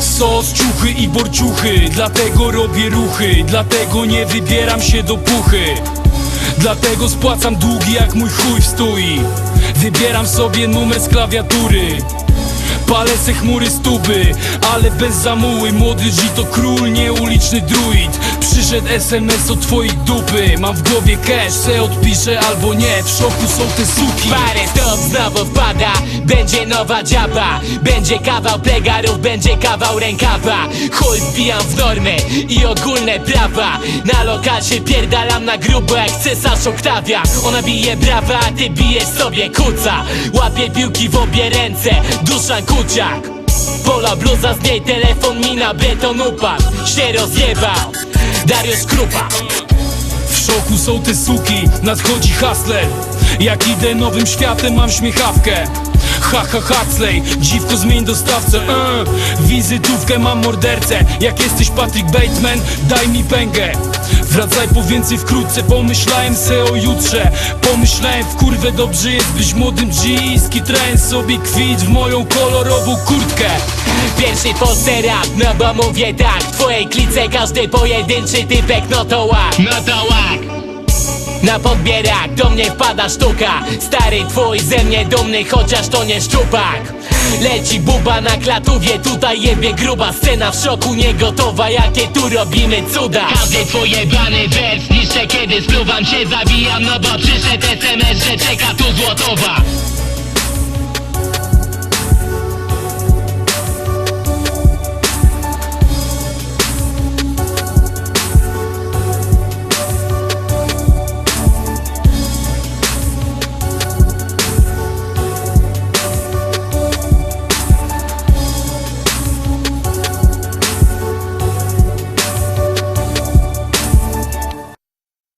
Sos, ciuchy i borciuchy Dlatego robię ruchy Dlatego nie wybieram się do puchy. Dlatego spłacam długi jak mój chuj w stoi Wybieram sobie numer z klawiatury. Palę se chmury stuby, ale bez zamuły. Młody G to król, nie uliczny druid Przyszedł SMS od twojej dupy. Mam w głowie cash, se odpiszę albo nie. W szoku są te suki. Parę stop znowu wpada. Będzie nowa dziaba. Będzie kawał plegarów, będzie kawał rękawa. Chuj wbijam w normy i ogólne prawa. Na lokacie pierdalam na grubo jak cesarz Oktawia. Ona bije brawa, a ty bijesz sobie kuca. Łapie piłki w obie ręce, Duszan Kuciak. Pola bluza z niej telefon mi na beton upadł. Się rozjebał Dariusz Krupa. W szoku są te suki, nadchodzi hustler Jak idę nowym światem mam śmiechawkę. Ha ha Huxley, dziwko zmień dostawcę. Uh. Wizytówkę mam mordercę. Jak jesteś Patrick Bateman, daj mi pęgę. Wracaj po więcej wkrótce Pomyślałem se o jutrze. Pomyślałem w kurwę dobrze jest być młodym G Skitrałem sobie kwit w moją kolorową kurtkę Pierwszy polscy rap, no bo mówię tak W twojej klice każdy pojedynczy typek, no to łak No to łak na podbierak do mnie wpada sztuka Stary twój ze mnie dumny, chociaż to nie szczupak. Leci buba na klatówie, tutaj jebie gruba scena w szoku nie gotowa, jakie tu robimy cuda. Każdy twój jebany wers niszczę kiedy spluwam się zabijam No bo przyszedł SMS, że czeka tu złotowa